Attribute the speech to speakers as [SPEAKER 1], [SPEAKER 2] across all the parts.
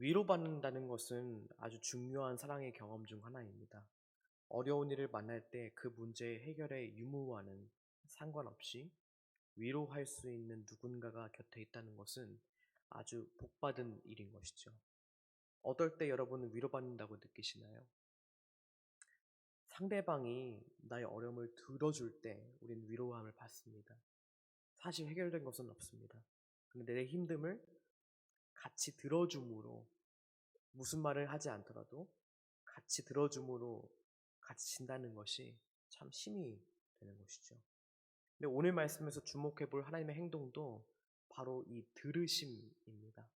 [SPEAKER 1] 위로받는다는 것은 아주 중요한 사랑의 경험 중 하나입니다. 어려운 일을 만날 때 그 문제의 해결의 유무와는 상관없이 위로할 수 있는 누군가가 곁에 있다는 것은 아주 복받은 일인 것이죠. 어떨 때 여러분은 위로받는다고 느끼시나요? 상대방이 나의 어려움을 들어줄 때 우린 위로함을 받습니다. 사실 해결된 것은 없습니다. 근데 내 힘듦을 같이 들어줌으로 무슨 말을 하지 않더라도 같이 들어줌으로 같이 진다는 것이 참 힘이 되는 것이죠. 근데 오늘 말씀에서 주목해 볼 하나님의 행동도 바로 이 들으심입니다.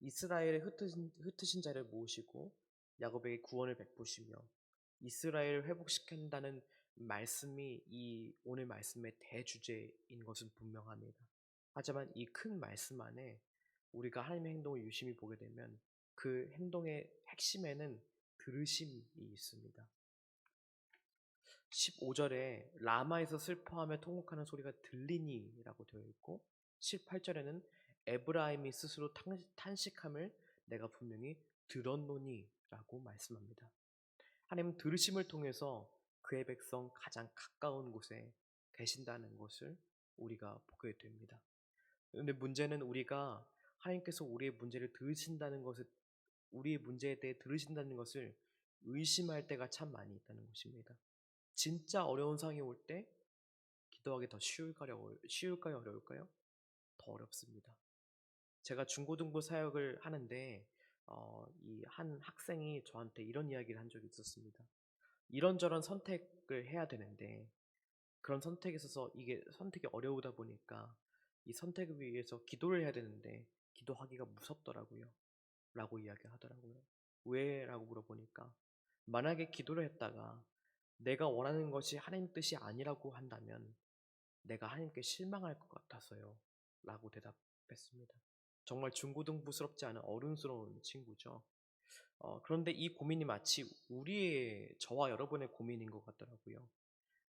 [SPEAKER 1] 이스라엘의 흩으신, 흩으신 자를 모으시고 야곱에게 구원을 베푸시며 이스라엘을 회복시킨다는 말씀이 이 오늘 말씀의 대주제인 것은 분명합니다. 하지만 이 큰 말씀 안에 우리가 하나님의 행동을 유심히 보게 되면 그 행동의 핵심에는 들으심이 있습니다. 15절에 라마에서 슬퍼하며 통곡하는 소리가 들리니라고 되어 있고 18절에는 에브라임이 스스로 탄식함을 내가 분명히 들었노니라고 말씀합니다. 하나님은 들으심을 통해서 그의 백성 가장 가까운 곳에 계신다는 것을 우리가 보게 됩니다. 그런데 문제는 우리가 하나님께서 우리의 문제를 들으신다는 것을 우리의 문제에 대해 들으신다는 것을 의심할 때가 참 많이 있다는 것입니다. 진짜 어려운 상황이 올 때 기도하기 더 쉬울까요? 쉬울까요? 어려울까요? 더 어렵습니다. 제가 중고등부 사역을 하는데 어, 이 한 학생이 저한테 이런 이야기를 한 적이 있었습니다. 이런저런 선택을 해야 되는데 그런 선택에 있어서 이게 선택이 어려우다 보니까 이 선택을 위해서 기도를 해야 되는데 기도하기가 무섭더라고요. 라고 이야기를 하더라고요. 왜? 라고 물어보니까 만약에 기도를 했다가 내가 원하는 것이 하나님 뜻이 아니라고 한다면 내가 하나님께 실망할 것 같아서요. 라고 대답했습니다. 정말 중고등부스럽지 않은 어른스러운 친구죠. 어, 그런데 이 고민이 마치 우리의 저와 여러분의 고민인 것 같더라고요.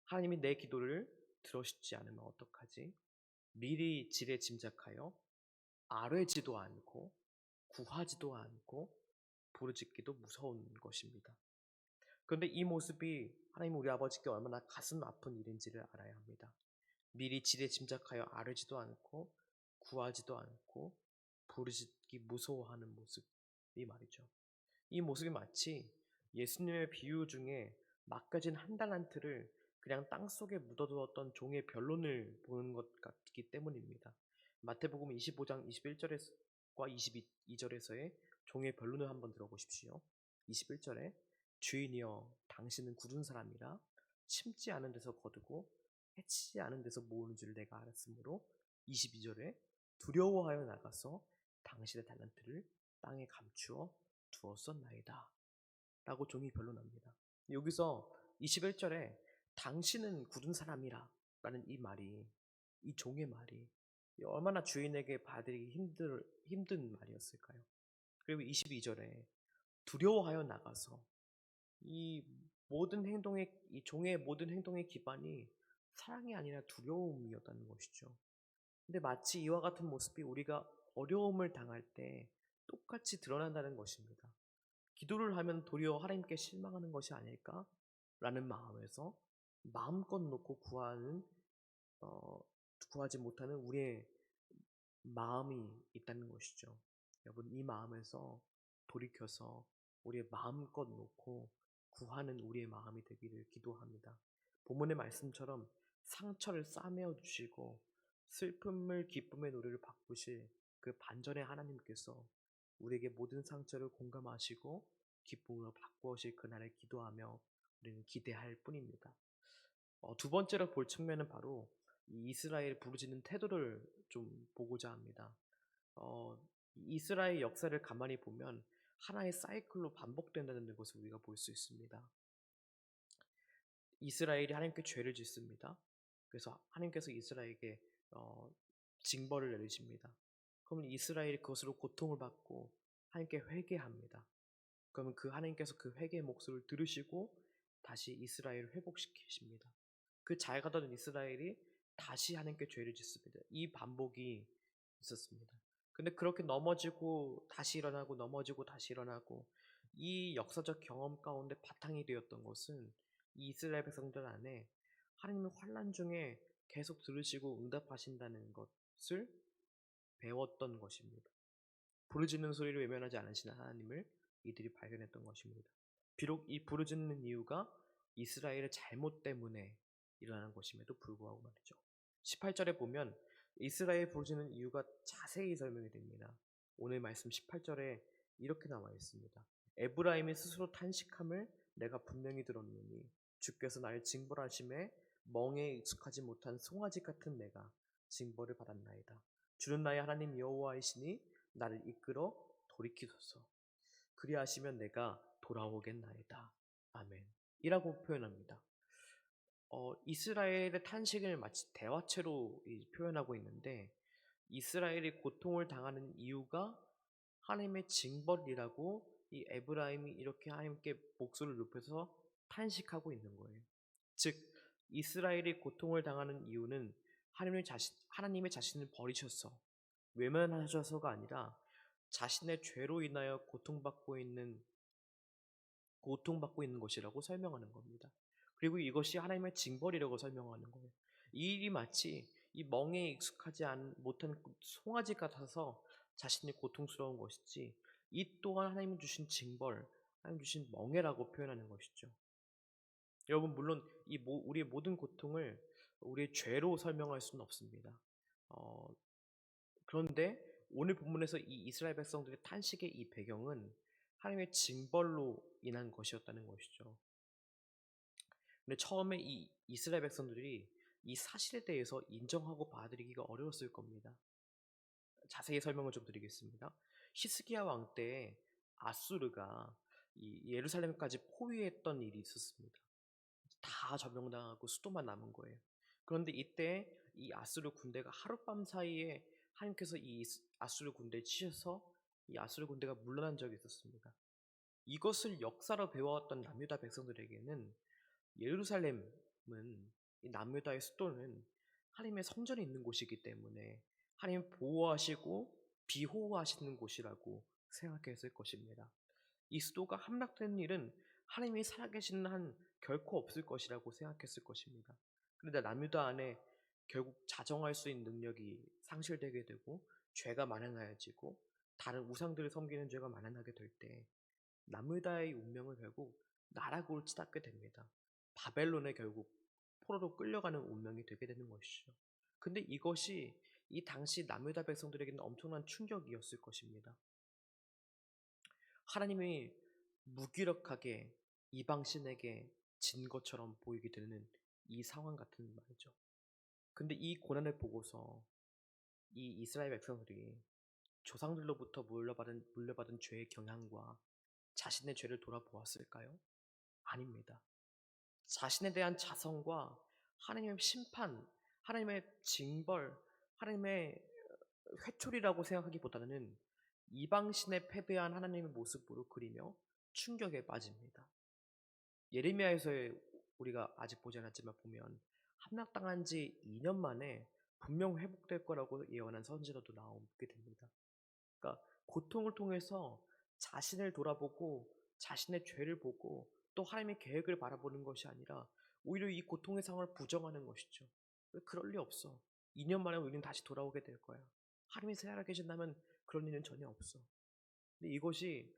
[SPEAKER 1] 하나님이 내 기도를 들어주지 않으면 어떡하지? 미리 지레 짐작하여 아뢰지도 않고 구하지도 않고 부르짖기도 무서운 것입니다. 그런데 이 모습이 하나님 우리 아버지께 얼마나 가슴 아픈 일인지를 알아야 합니다. 미리 지레 짐작하여 아뢰지도 않고 구하지도 않고 부르짖기 무서워하는 모습이 말이죠. 이 모습이 마치 예수님의 비유 중에 맡겨진 한 달란트를 그냥 땅 속에 묻어두었던 종의 변론을 보는 것 같기 때문입니다. 마태복음 25장 21절 과 22절에서의 종의 변론을 한번 들어보십시오. 21절에 주인이여 당신은 굳은 사람이라 심지 않은 데서 거두고 해치지 않은 데서 모으는 줄 내가 알았으므로 22절에 두려워하여 나가서 당신의 달란트를 땅에 감추어 두었었나이다. 라고 종이 변론합니다. 여기서 21절에 당신은 굳은 사람이라 라는 이 말이 이 종의 말이 얼마나 주인에게 받으기 힘들, 힘든 말이었을까요? 그리고 22절에 두려워하여 나가서 이 모든 행동의 이 종의 모든 행동의 기반이 사랑이 아니라 두려움이었다는 것이죠. 근데 마치 이와 같은 모습이 우리가 어려움을 당할 때 똑같이 드러난다는 것입니다. 기도를 하면 도리어 하나님께 실망하는 것이 아닐까? 라는 마음에서 마음껏 놓고 구하는 어, 구하지 못하는 우리의 마음이 있다는 것이죠. 여러분 이 마음에서 돌이켜서 우리의 마음껏 놓고 구하는 우리의 마음이 되기를 기도합니다. 본문의 말씀처럼 상처를 싸매어 주시고 슬픔을 기쁨의 노래를 바꾸실 그 반전의 하나님께서 우리에게 모든 상처를 공감하시고 기쁨으로 바꾸실 그날을 기도하며 우리는 기대할 뿐입니다. 어, 두 번째로 볼 측면은 바로 이스라엘 부르짖는 태도를 좀 보고자 합니다. 어, 이스라엘 역사를 가만히 보면 하나의 사이클로 반복된다는 것을 우리가 볼 수 있습니다. 이스라엘이 하나님께 죄를 짓습니다. 그래서 하나님께서 이스라엘에게 어, 징벌을 내리십니다. 그러면 이스라엘이 그것으로 고통을 받고 하나님께 회개합니다. 그러면 그 하나님께서 그 회개의 목소리를 들으시고 다시 이스라엘을 회복시키십니다. 그 잘 가던 이스라엘이 다시 하나님께 죄를 짓습니다. 이 반복이 있었습니다. 근데 그렇게 넘어지고 다시 일어나고 넘어지고 다시 일어나고 이 역사적 경험 가운데 바탕이 되었던 것은 이 이스라엘 백성들 안에 하나님의 환란 중에 계속 들으시고 응답하신다는 것을 배웠던 것입니다. 부르짖는 소리를 외면하지 않으시는 하나님을 이들이 발견했던 것입니다. 비록 이 부르짖는 이유가 이스라엘의 잘못 때문에 일어나는 것임에도 불구하고 말이죠. 18절에 보면 이스라엘 부르짖는 이유가 자세히 설명이 됩니다. 오늘 말씀 18절에 이렇게 나와 있습니다. 에브라임이 스스로 탄식함을 내가 분명히 들었노니 주께서 나를 징벌하심에 멍에 익숙하지 못한 송아지 같은 내가 징벌을 받았나이다. 주는 나의 하나님 여호와이시니 나를 이끌어 돌이키소서. 그리하시면 내가 돌아오겠나이다. 아멘. 이라고 표현합니다. 어, 이스라엘의 탄식을 마치 대화체로 표현하고 있는데 이스라엘이 고통을 당하는 이유가 하나님의 징벌이라고 이 에브라임이 이렇게 하나님께 목소리를 높여서 탄식하고 있는 거예요. 즉 이스라엘이 고통을 당하는 이유는 하나님의 자신 하나님의 자신을 버리셔서 외면하셔서가 아니라 자신의 죄로 인하여 고통받고 있는 고통받고 있는 것이라고 설명하는 겁니다. 그리고 이것이 하나님의 징벌이라고 설명하는 거예요. 이 일이 마치 이 멍에 익숙하지 못한 송아지 같아서 자신이 고통스러운 것이지 이 또한 하나님 주신 징벌, 하나님 주신 멍해라고 표현하는 것이죠. 여러분 물론 이 우리의 모든 고통을 우리의 죄로 설명할 수는 없습니다. 어, 그런데 오늘 본문에서 이 이스라엘 백성들의 탄식의 이 배경은 하나님의 징벌로 인한 것이었다는 것이죠. 근데 처음에 이 이스라엘 백성들이 이 사실에 대해서 인정하고 받아들이기가 어려웠을 겁니다. 자세히 설명을 좀 드리겠습니다. 히스기야 왕 때 아수르가 이 예루살렘까지 포위했던 일이 있었습니다. 다 점령당하고 수도만 남은 거예요. 그런데 이때 이 아수르 군대가 하룻밤 사이에 하나님께서 이 아수르 군대에 치셔서 이 아수르 군대가 물러난 적이 있었습니다. 이것을 역사로 배워왔던 남유다 백성들에게는 예루살렘은 이 남유다의 수도는 하나님의 성전이 있는 곳이기 때문에 하나님 보호하시고 비호하시는 곳이라고 생각했을 것입니다. 이 수도가 함락되는 일은 하나님이 살아계시는 한 결코 없을 것이라고 생각했을 것입니다. 그런데 남유다 안에 결국 자정할 수 있는 능력이 상실되게 되고 죄가 만연하여지고 다른 우상들을 섬기는 죄가 만연하게 될 때 남유다의 운명을 결국 나락으로 치닫게 됩니다. 바벨론에 결국 포로로 끌려가는 운명이 되게 되는 것이죠. 근데 이것이 이 당시 남유다 백성들에게는 엄청난 충격이었을 것입니다. 하나님이 무기력하게 이방신에게 진 것처럼 보이게 되는 이 상황 같은 말이죠. 근데 이 고난을 보고서 이 이스라엘 백성들이 조상들로부터 물려받은, 물려받은 죄의 경향과 자신의 죄를 돌아보았을까요? 아닙니다. 자신에 대한 자성과 하나님의 심판, 하나님의 징벌, 하나님의 회초리라고 생각하기보다는 이방신에 패배한 하나님의 모습으로 그리며 충격에 빠집니다. 예레미야에서의 우리가 아직 보지 않았지만 보면 함락당한 지 2년 만에 분명 회복될 거라고 예언한 선지자도 나오게 됩니다. 그러니까 고통을 통해서 자신을 돌아보고 자신의 죄를 보고 또 하나님의 계획을 바라보는 것이 아니라 오히려 이 고통의 상황을 부정하는 것이죠. 왜 그럴 리 없어. 2년 만에 우리는 다시 돌아오게 될 거야. 하나님이 살아계신다면 그런 일은 전혀 없어. 근데 이것이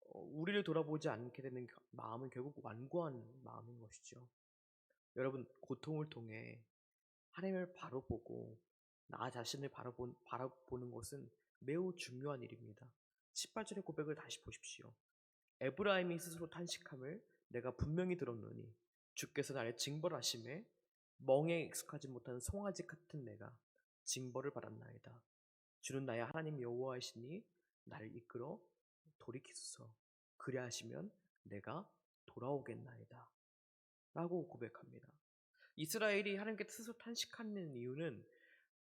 [SPEAKER 1] 어, 우리를 돌아보지 않게 되는 마음은 결국 완고한 마음인 것이죠. 여러분 고통을 통해 하나님을 바로 보고 나 자신을 바라보, 바라보는 것은 매우 중요한 일입니다. 18절의 고백을 다시 보십시오. 에브라임이 스스로 탄식함을 내가 분명히 들었노니 주께서 나를 징벌하심에 멍에 익숙하지 못한 송아지 같은 내가 징벌을 받았나이다. 주는 나의 하나님 여호와이시니 나를 이끌어 돌이키소서. 그리 하시면 내가 돌아오겠나이다. 라고 고백합니다. 이스라엘이 하나님께 스스로 탄식하는 이유는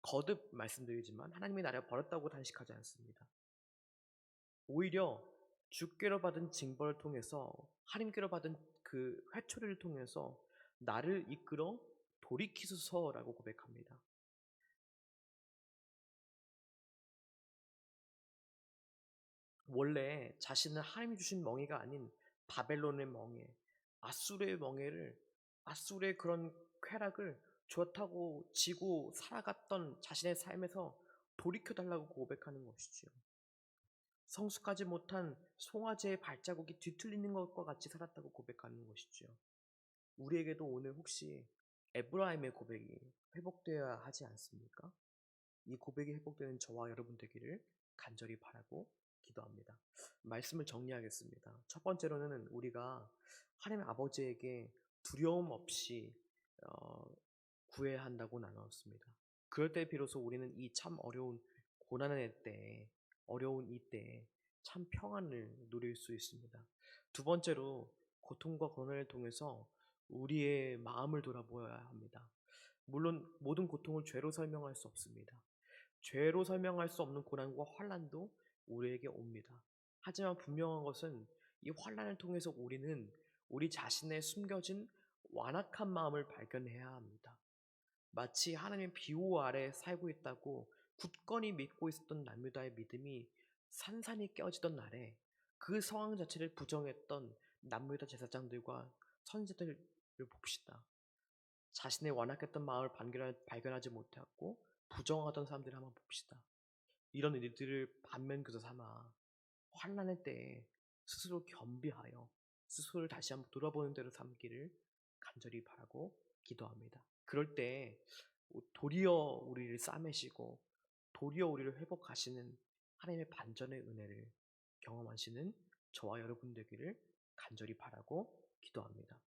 [SPEAKER 1] 거듭 말씀드리지만 하나님이 나를 버렸다고 탄식하지 않습니다. 오히려 주께로 받은 징벌을 통해서 하나님께로 받은 그 회초리를 통해서 나를 이끌어 돌이키소서라고 고백합니다. 원래 자신은 하나님이 주신 멍에가 아닌 바벨론의 멍에, 아수르의 멍에를 아수르의 그런 쾌락을 좋다고 지고 살아갔던 자신의 삶에서 돌이켜 달라고 고백하는 것이지요. 성숙하지 못한 송아지의 발자국이 뒤틀리는 것과 같이 살았다고 고백하는 것이지요. 우리에게도 오늘 혹시 에브라임의 고백이 회복되어야 하지 않습니까? 이 고백이 회복되는 저와 여러분 되기를 간절히 바라고 기도합니다. 말씀을 정리하겠습니다. 첫 번째로는 우리가 하나님 아버지에게 두려움 없이 어, 구해야 한다고 나눴습니다. 그럴 때 비로소 우리는 이 참 어려운 고난의 때에 어려운 이때에 참 평안을 누릴 수 있습니다. 두 번째로 고통과 고난을 통해서 우리의 마음을 돌아보아야 합니다. 물론 모든 고통을 죄로 설명할 수 없습니다. 죄로 설명할 수 없는 고난과 환란도 우리에게 옵니다. 하지만 분명한 것은 이 환란을 통해서 우리는 우리 자신의 숨겨진 완악한 마음을 발견해야 합니다. 마치 하나님의 비호 아래 살고 있다고 굳건히 믿고 있었던 남유다의 믿음이 산산이 깨어지던 날에 그 상황 자체를 부정했던 남유다 제사장들과 선지자들을 봅시다. 자신의 완악했던 마음을 발견하지 못했고 부정하던 사람들을 한번 봅시다. 이런 일들을 반면교사 삼아 환란의 때에 스스로 겸비하여 스스로를 다시 한번 돌아보는 대로 삼기를 간절히 바라고 기도합니다. 그럴 때 도리어 우리를 싸매시고 도리어 우리를 회복하시는 하나님의 반전의 은혜를 경험하시는 저와 여러분 되기를 간절히 바라고 기도합니다.